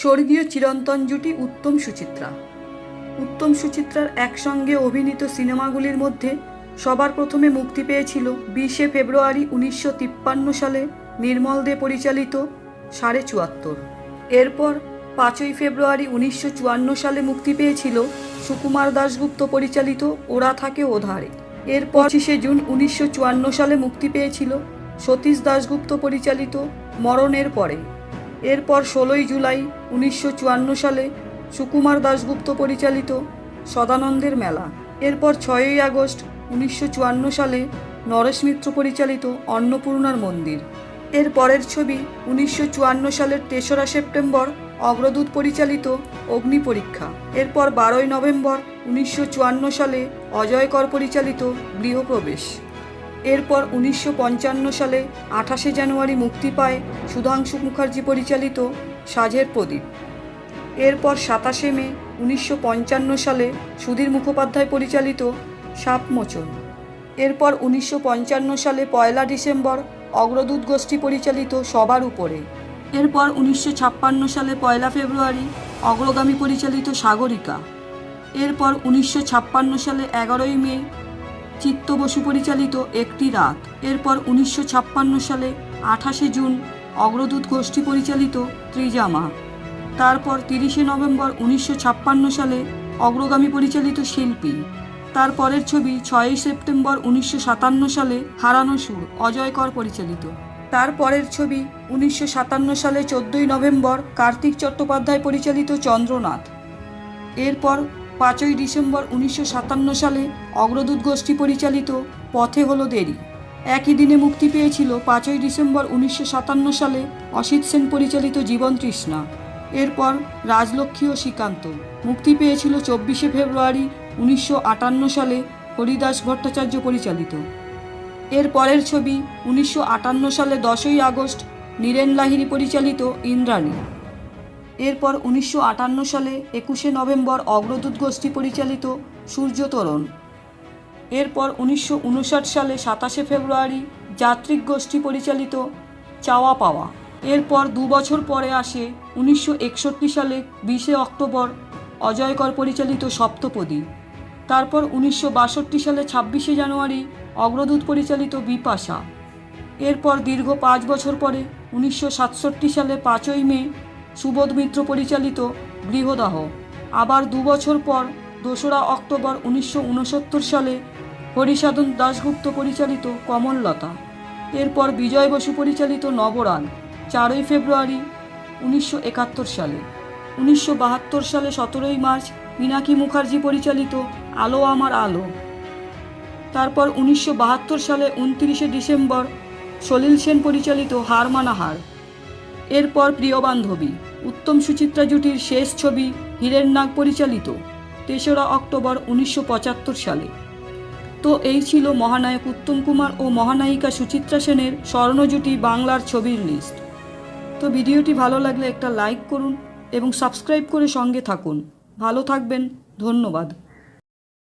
স্বর্গীয় চিরন্তন জুটি উত্তম সুচিত্রা। উত্তম সুচিত্রার একসঙ্গে অভিনীত সিনেমাগুলির মধ্যে সবার প্রথমে মুক্তি পেয়েছিল বিশে ফেব্রুয়ারি উনিশশো তিপ্পান্ন সালে নির্মল দে পরিচালিত সাড়ে চুয়াত্তর। এরপর পাঁচই ফেব্রুয়ারি উনিশশো চুয়ান্ন সালে মুক্তি পেয়েছিল সুকুমার দাশগুপ্ত পরিচালিত ওরা থাকে ওধারে। এর পঁচিশে জুন উনিশশো চুয়ান্ন সালে মুক্তি পেয়েছিল সতীশ দাশগুপ্ত পরিচালিত মরণের পরে। এরপর ষোলোই জুলাই উনিশশো চুয়ান্ন সালে সুকুমার দাশগুপ্ত পরিচালিত সদানন্দের মেলা। এরপর ছয়ই আগস্ট উনিশশো চুয়ান্ন সালে নরেশ মিত্র পরিচালিত অন্নপূর্ণার মন্দির। এর পরের ছবি উনিশশো চুয়ান্ন সালের তেসরা সেপ্টেম্বর অগ্রদূত পরিচালিত অগ্নি পরীক্ষা। এরপর বারোই নভেম্বর উনিশশো চুয়ান্ন সালে অজয়কর পরিচালিত গৃহপ্রবেশ। এরপর উনিশশো পঞ্চান্ন সালে আঠাশে জানুয়ারি মুক্তি পায় সুধাংশু মুখার্জি পরিচালিত সাজের প্রদীপ। এরপর সাতাশে মে উনিশশো পঞ্চান্ন সালে সুধীর মুখোপাধ্যায় পরিচালিত সাপমোচন এরপর উনিশশো পঞ্চান্ন সালে পয়লা ডিসেম্বর অগ্রদূত গোষ্ঠী পরিচালিত সবার উপরে। এরপর উনিশশো ছাপ্পান্ন সালে পয়লা ফেব্রুয়ারি অগ্রগামী পরিচালিত সাগরিকা। এরপর উনিশশো ছাপ্পান্ন সালে এগারোই মে চিত্ত বসু পরিচালিত একটি রাত। এরপর উনিশশো ছাপ্পান্ন সালে আঠাশে জুন অগ্রদূত গোষ্ঠী পরিচালিত ত্রিজামা। তারপর তিরিশে নভেম্বর উনিশশো ছাপ্পান্ন সালে অগ্রগামী পরিচালিত শিল্পী। তার পরের ছবি ছয়ই সেপ্টেম্বর উনিশশো সাতান্ন সালে হারানো সুর অজয় কর পরিচালিত। তার পরের ছবি উনিশশো সাতান্ন সালে চোদ্দই নভেম্বর কার্তিক চট্টোপাধ্যায় পরিচালিত চন্দ্রনাথ। এরপর পাঁচই ডিসেম্বর উনিশশো সাতান্ন সালে অগ্রদূত গোষ্ঠী পরিচালিত পথে হলো দেরি। একই দিনে মুক্তি পেয়েছিল পাঁচই ডিসেম্বর উনিশশো সাতান্ন সালে অসিত সেন পরিচালিত জীবন তৃষ্ণা। এরপর রাজলক্ষ্মী ও শ্রীকান্ত। মুক্তি পেয়েছিল চব্বিশে ফেব্রুয়ারি উনিশশো আটান্ন সালে হরিদাস ভট্টাচার্য পরিচালিত। এর পরের ছবি উনিশশো আটান্ন সালে দশই আগস্ট নীরেন লাহিড়ী পরিচালিত ইন্দ্রাণী। এরপর উনিশশো আটান্ন সালে একুশে নভেম্বর অগ্রদূত গোষ্ঠী পরিচালিত সূর্যতরণ এরপর উনিশশো উনষাট সালে সাতাশে ফেব্রুয়ারি যাত্রিক গোষ্ঠী পরিচালিত চাওয়া পাওয়া। এরপর দু বছর পরে আসে উনিশশো একষট্টি সালে বিশে অক্টোবর অজয়কর পরিচালিত সপ্তপদী। তারপর উনিশশো বাষট্টি সালে ছাব্বিশে জানুয়ারি অগ্রদূত পরিচালিত বিপাশা। এরপর দীর্ঘ পাঁচ বছর পরে উনিশশো সাতষট্টি সালে পাঁচই মে সুবোধ মিত্র পরিচালিত গৃহদাহ। আবার দু বছর পর দোসরা অক্টোবর উনিশশো উনসত্তর সালে হরিসাধন দাশগুপ্ত পরিচালিত কমললতা। এরপর বিজয় বসু পরিচালিত নবরান, চারই ফেব্রুয়ারি উনিশশো একাত্তর সালে। উনিশশো বাহাত্তর সালে সতেরোই মার্চ মীনাক্ষী মুখার্জি পরিচালিত আলো আমার আলো। তারপর উনিশশো বাহাত্তর সালে উনত্রিশে ডিসেম্বর সলিল সেন পরিচালিত হার মানা এরপর প্রিয় বান্ধবী, উত্তম সুচিত্রা জুটির শেষ ছবি হীরের নাগ পরিচালিত, তেসরা অক্টোবর উনিশশো পঁচাত্তর সালে। তো এই ছিল মহানায়ক উত্তম কুমার ও মহানায়িকা সুচিত্রা সেনের স্বর্ণজুটি বাংলার ছবির লিস্ট। তো ভিডিওটি ভালো লাগলে একটা লাইক করুন এবং সাবস্ক্রাইব করে সঙ্গে থাকুন। ভালো থাকবেন, ধন্যবাদ।